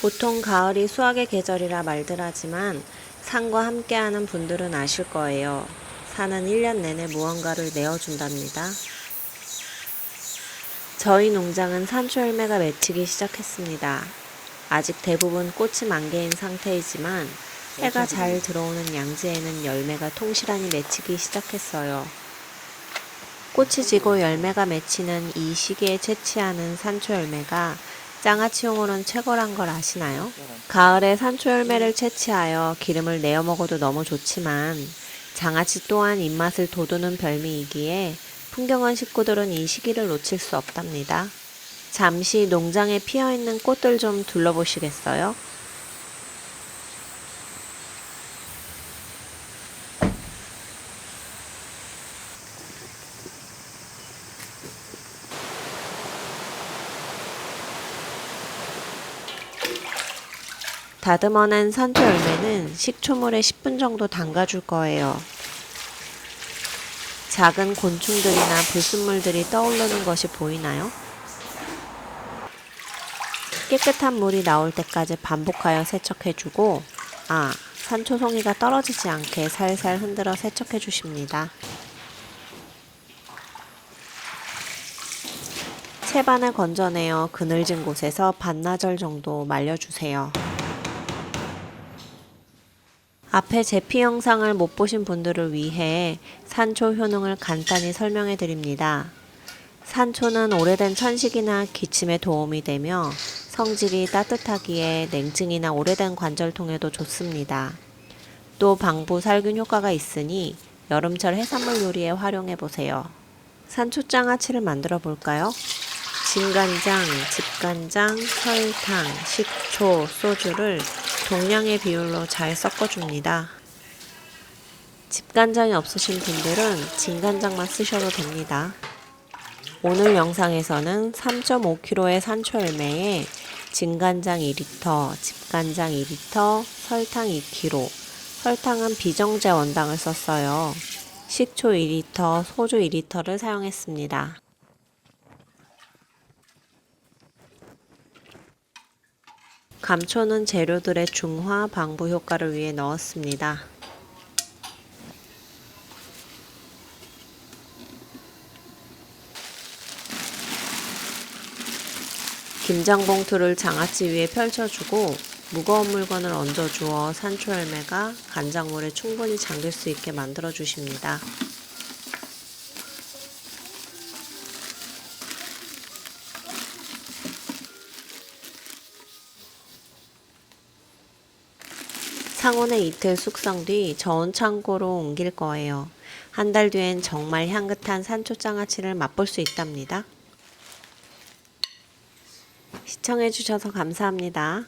보통 가을이 수확의 계절이라 말들 하지만 산과 함께하는 분들은 아실 거예요. 산은 1년 내내 무언가를 내어준답니다. 저희 농장은 산초 열매가 맺히기 시작했습니다. 아직 대부분 꽃이 만개인 상태이지만 해가 잘 들어오는 양지에는 열매가 통실하니 맺히기 시작했어요. 꽃이 지고 열매가 맺히는 이 시기에 채취하는 산초 열매가 장아찌용으로는 최고란 걸 아시나요? 가을에 산초 열매를 채취하여 기름을 내어 먹어도 너무 좋지만 장아찌 또한 입맛을 돋우는 별미이기에 풍경원 식구들은 이 시기를 놓칠 수 없답니다. 잠시 농장에 피어 있는 꽃들 좀 둘러보시겠어요? 다듬어낸 산초 열매는 식초물에 10분 정도 담가줄 거예요. 작은 곤충들이나 불순물들이 떠오르는 것이 보이나요? 깨끗한 물이 나올 때까지 반복하여 세척해주고, 아, 산초송이가 떨어지지 않게 살살 흔들어 세척해 주십니다. 채반을 건져내어 그늘진 곳에서 반나절 정도 말려주세요. 앞에 제피 영상을 못 보신 분들을 위해 산초 효능을 간단히 설명해 드립니다. 산초는 오래된 천식이나 기침에 도움이 되며 성질이 따뜻하기에 냉증이나 오래된 관절통에도 좋습니다. 또 방부 살균 효과가 있으니 여름철 해산물 요리에 활용해 보세요. 산초장아찌를 만들어 볼까요? 진간장, 집간장, 설탕, 식초, 소주를 동량의 비율로 잘 섞어줍니다. 집간장이 없으신 분들은 진간장만 쓰셔도 됩니다. 오늘 영상에서는 3.5kg의 산초 열매에 진간장 2리터, 집간장 2리터, 설탕 2kg, 설탕은 비정제 원당을 썼어요. 식초 2리터, 소주 2리터를 사용했습니다. 감초는 재료들의 중화, 방부 효과를 위해 넣었습니다. 김장 봉투를 장아찌 위에 펼쳐주고 무거운 물건을 얹어 주어 산초 열매가 간장물에 충분히 잠길 수 있게 만들어 주십니다. 상온에 이틀 숙성 뒤 저온 창고로 옮길 거예요. 한 달 뒤엔 정말 향긋한 산초 장아찌를 맛볼 수 있답니다. 시청해주셔서 감사합니다.